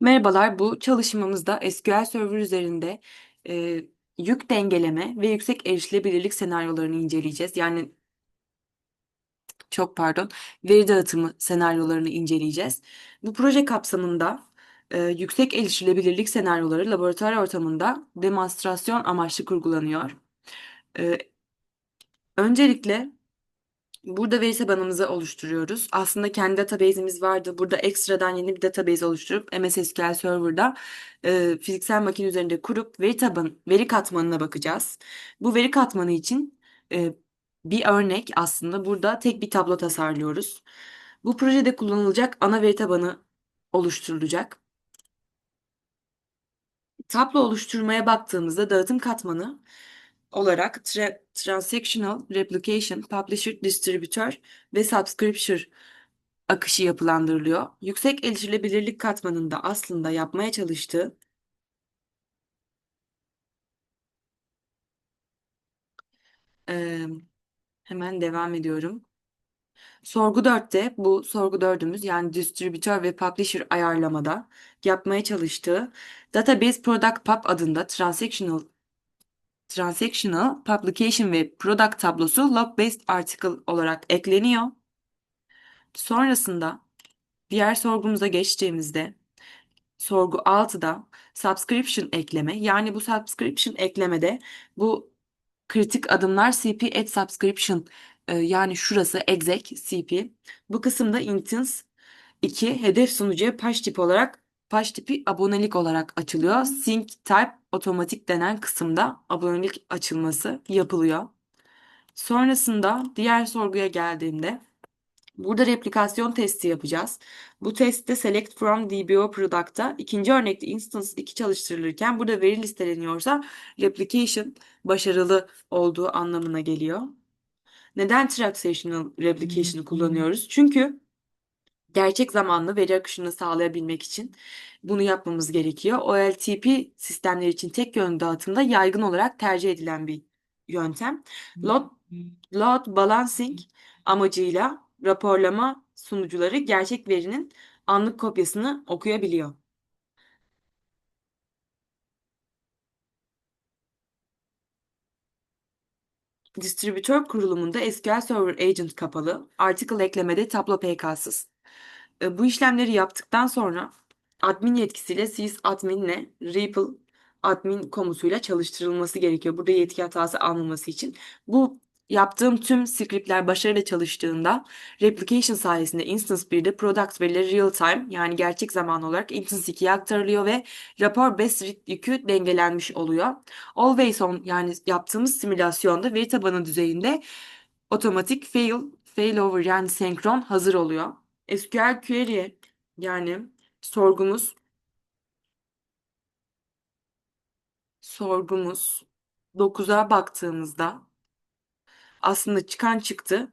Merhabalar, bu çalışmamızda SQL Server üzerinde e, yük dengeleme ve yüksek erişilebilirlik senaryolarını inceleyeceğiz. Yani çok pardon, veri dağıtımı senaryolarını inceleyeceğiz. Bu proje kapsamında e, yüksek erişilebilirlik senaryoları laboratuvar ortamında demonstrasyon amaçlı kurgulanıyor. E, öncelikle Burada veri tabanımızı oluşturuyoruz. Aslında kendi database'imiz vardı. Burada ekstradan yeni bir database oluşturup MS SQL Server'da e, fiziksel makine üzerinde kurup veri taban, veri katmanına bakacağız. Bu veri katmanı için e, bir örnek aslında burada tek bir tablo tasarlıyoruz. Bu projede kullanılacak ana veri tabanı oluşturulacak. Tablo oluşturmaya baktığımızda dağıtım katmanı olarak tra Transactional Replication, Publisher, Distributor ve Subscription akışı yapılandırılıyor. Yüksek erişilebilirlik katmanında aslında yapmaya çalıştığı e, hemen devam ediyorum. Sorgu 4'te bu sorgu 4'ümüz yani distribütör ve publisher ayarlamada yapmaya çalıştığı Database Product Pub adında transactional Transactional Publication ve Product tablosu log-based article olarak ekleniyor. Sonrasında diğer sorgumuza geçtiğimizde sorgu 6'da subscription ekleme yani bu subscription eklemede bu kritik adımlar CP at subscription e, yani şurası exec CP. Bu kısımda instance 2 hedef sunucuya paş tipi olarak paş tipi abonelik olarak açılıyor. Sync type otomatik denen kısımda abonelik açılması yapılıyor. Sonrasında diğer sorguya geldiğimde burada replikasyon testi yapacağız. Bu testte select from DBO product'ta ikinci örnekte instance 2 çalıştırılırken burada veri listeleniyorsa replication başarılı olduğu anlamına geliyor. Neden transactional replication'ı kullanıyoruz? Çünkü gerçek zamanlı veri akışını sağlayabilmek için bunu yapmamız gerekiyor. OLTP sistemler için tek yönlü dağıtımda yaygın olarak tercih edilen bir yöntem. Load, load balancing amacıyla raporlama sunucuları gerçek verinin anlık kopyasını okuyabiliyor. Distribütör kurulumunda SQL Server Agent kapalı, article eklemede Tableau PK'sız. E, bu işlemleri yaptıktan sonra admin yetkisiyle sysadmin'le REPL admin komutuyla çalıştırılması gerekiyor. Burada yetki hatası almaması için. Bu yaptığım tüm scriptler başarıyla çalıştığında replication sayesinde instance 1'de product verileri real time yani gerçek zaman olarak instance 2'ye aktarılıyor ve rapor best read yükü dengelenmiş oluyor. Always on yani yaptığımız simülasyonda veri tabanı düzeyinde otomatik fail, failover yani senkron hazır oluyor. SQL query yani sorgumuz sorgumuz 9'a baktığımızda aslında çıkan çıktı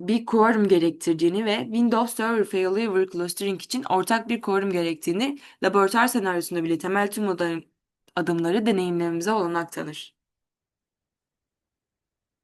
bir quorum gerektirdiğini ve Windows Server Failover Clustering için ortak bir quorum gerektiğini laboratuvar senaryosunda bile temel tüm adımları deneyimlememize olanak tanır.